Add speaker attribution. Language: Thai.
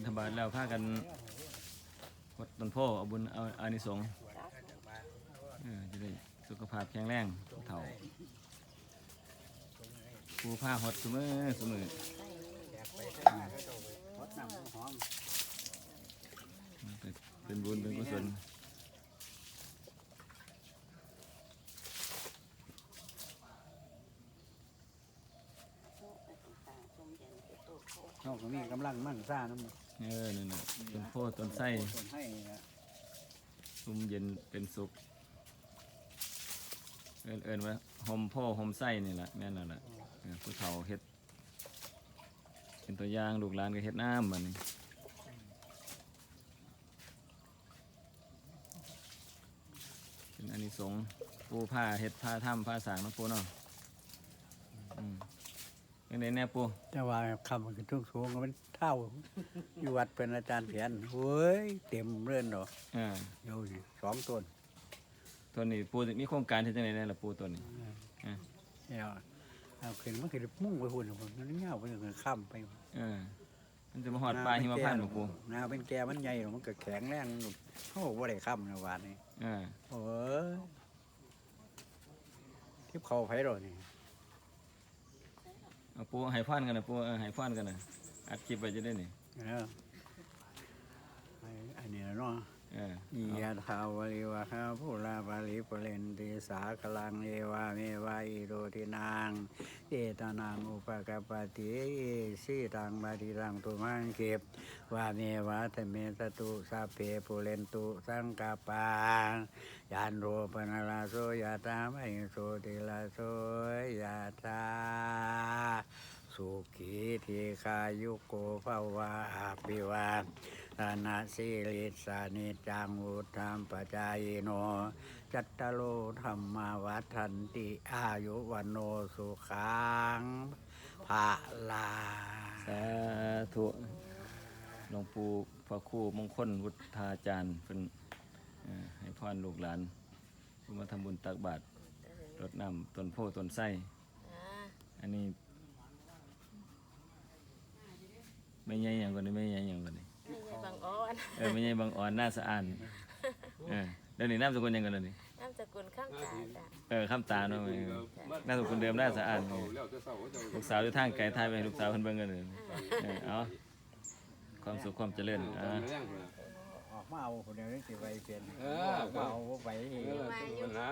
Speaker 1: บิณฑบาตแล้วพากันกดต้นโพเอาบุญเอาอานิสงส์เออจะได้สุขภาพแข็งแรงเฒ่าผู้ผ้าหดเสมอเสมอเป็นบุญเป็นกุศล
Speaker 2: เขาก็มีกำลังมั่งซ่าน้ำมัน
Speaker 1: เออนั่นน่ะต้นโพต้นไส้
Speaker 2: ต้นให้นะ
Speaker 1: ซุ่มเย็นเป็นสุข เอินเอินว่าหอมโพ่หอมไส้นี่แหละแม่นแล้วล่ะเออผู้เฒ่าเฮ็ด เป็นตัวอย่างลูกหลานก็เฮ็ดน้ำมันนี่เป็นอานิสงส์ปูผ้าเฮ็ดผ้าถ้ำผ้าสางนาะปูเนาะอืม ยังไงแน่ปู
Speaker 2: จะว่าคำมันคือทุกสูงก็เป็นเท่า อยู่วัดเป็นอาจารย์เขียนเฮ้ยเต็มเรื่อนเนาะ
Speaker 1: อ่า
Speaker 2: เดี๋ยวสิสองต้น
Speaker 1: ตัวนี้ปูมีโครงการที่จังไดแน่ล่ะปูตัวนี้อ่า
Speaker 2: เดี๋ยวเอาขึ้นมันคือมุ่งไปหุ่นผมมันเงาไปถึงข้ามไป
Speaker 1: เออมันจะมาหอดปลาหิมพานต์บ่ปู
Speaker 2: นาเป็นแก่มันใหญ่หรอกมันก็แข็งแรงโอ้บ่ได้ข้ามในวานนี้
Speaker 1: อ่า
Speaker 2: โอ้ยทิพเขาไผหรอนี่
Speaker 1: ปูหายฟันกันนะปูหายฟันกันนะอัดคลิปไปจะได้นี่
Speaker 2: เออไอ้อันนี้นะเนาะ
Speaker 1: เออ
Speaker 2: อิยะ ทาวริวะหาภูลาภาลิปเลนติสากลังเอวาเมวะอิโรตินางเอตานังอุปกปปติสีตังบาติรังตุมังเก็บวาเมวะทเมตตุสัเพปุเรนตุสังกาปางยานโรปนาลาโสยะตามโสติลาโสยะตาสุขีทีคายุโกภาวะอภิวา ทนาสิริสานิจังอุทธัมปจายโน จัตตโลธรรมาวัฏันติอายุวันโนสุขังภาลา
Speaker 1: สาธุหลวงปู่พระครูมงคลวุฒาจารย์เป็นเอ่อให้พรลูกหลานผู้มาทำบุญตักบาตรรดน้ำต้นโพธิ์ต้นไส้อันนี้ไม่ใหญ่อย่างกว่านี้ไม่ใหญ่อย่างกว่านี้
Speaker 3: ไม่ใช่บางอ้อน
Speaker 1: เออไม่ใช่บางอ่อนหน้าสะอานเออเดี๋ยวนี้น้ำสกุลยังกันเลยนี่
Speaker 3: น้ำสกุลข้ามตาจ้ะ
Speaker 1: เออข้ามตาเนาะเออน้ำสกุลเดิมหน้าสะอานเออลูกสาวอยู่ทางไกลทายไปให้ลูกสาวเพิ่นเบิ่งกันเลยเออเอาความสุขความเจริญอ่า
Speaker 2: ออกมาเอาคนเดียวนี่สิไปเปลี่ยน
Speaker 4: เอ
Speaker 2: อ
Speaker 4: อ
Speaker 2: อกมาเอาไป
Speaker 4: เออ
Speaker 3: มาอยู่
Speaker 4: นะ